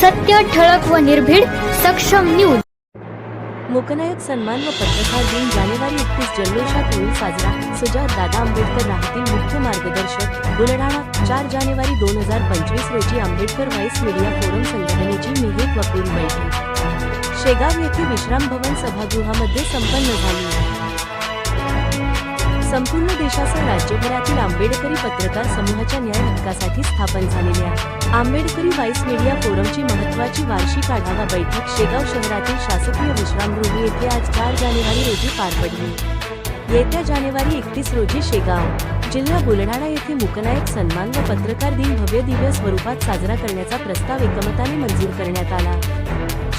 सत्य ठळक व निर्भीड सक्षम न्यूज. मूकनायक सन्मान व पत्रकार दिन जानेवारी एकतीस जल्लोषात होईल साजरा. सुजात दादा आंबेडकर राहतील मुख्य मार्गदर्शक. बुलढाणा चार जानेवारी दोन हजार पंचवीस रोजी आंबेडकर व्हाईस मीडिया फोरम संघटनेची मिहित वकील बैठक. शेगाव येथे विश्राम भवन सभागृहामध्ये संपन्न झाली. संपूर्ण देशासह राज्यभरातील आंबेडकरी पत्रकार समूहाच्या न्याय हक्कासाठी स्थापन झालेल्या आंबेडकरी वाईस मीडिया फोरमची महत्त्वाची वार्षिक आढावा बैठक शेगाव शहरातील शासकीय विश्रामगृह येथे आज चार जानेवारी रोजी पार पडली. येत्या जानेवारी एकतीस रोजी शेगाव जिल्हा बुलढाणा येथे मुकनायक सन्मान व पत्रकार दिन भव्य दिव्य स्वरूपात साजरा करण्याचा प्रस्ताव एकमताने मंजूर करण्यात आला.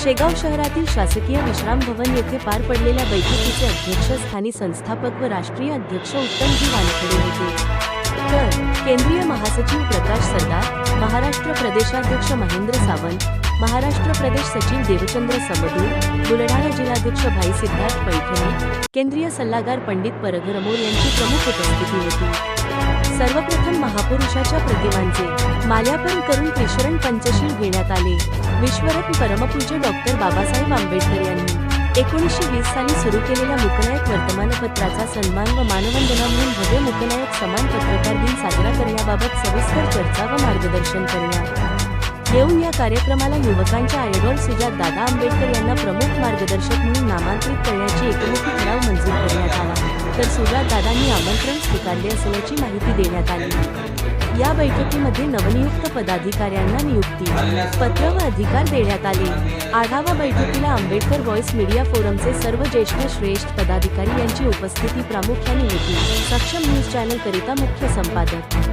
शेगाव शहरातील शासकीय विश्राम भवन येथे पार पडलेल्या बैठकीचे अध्यक्षस्थानी संस्थापक व राष्ट्रीय अध्यक्ष उत्तमजी वानखेडे होते. तर केंद्रीय महासचिव प्रकाश सरदार महाराष्ट्र प्रदेशाध्यक्ष महेंद्र सावंत महाराष्ट्र प्रदेश सचिव देवचंद्र समदूर बुलढाणा जिल्हाध्यक्ष भाई सिद्धार्थ पैठणे केंद्रीय सल्लागार पंडित परघरमोर यांची प्रमुख उपस्थिती होती. सर्वप्रथम महापुरुषाच्या प्रतिमांचे माल्यार्पण करून त्रिशरण पंचशील घेण्यात आले. विश्वरत्न परमपूज्य डॉक्टर बाबासाहेब आंबेडकर यांनी एकोणीसशे वीस साली सुरू केलेल्या मुकनायक वर्तमानपत्राचा सन्मान व मानवंदना म्हणून भव्य मुकनायक समान पत्रकार दिन साजरा करण्याबाबत सविस्तर चर्चा व मार्गदर्शन करण्यात येऊन या कार्यक्रमाला युवकांच्या आयडॉल सुजात दादा आंबेडकर यांना प्रमुख मार्गदर्शक म्हणून नामांकित करण्याची एकमुखी ठराव मंजूर करण्यात आला. तर सुजात दादांनी आमंत्रण स्वीकारले असल्याची माहिती देण्यात आली. या बैठकीमध्ये नवनियुक्त पदाधिकाऱ्यांना नियुक्ती पत्र व अधिकार देण्यात आले. आढावा बैठकीला आंबेडकर व्हॉइस मीडिया फोरमचे सर्व ज्येष्ठ श्रेष्ठ पदाधिकारी यांची उपस्थिती प्रामुख्याने होती. सक्षम न्यूज चॅनल करिता मुख्य संपादक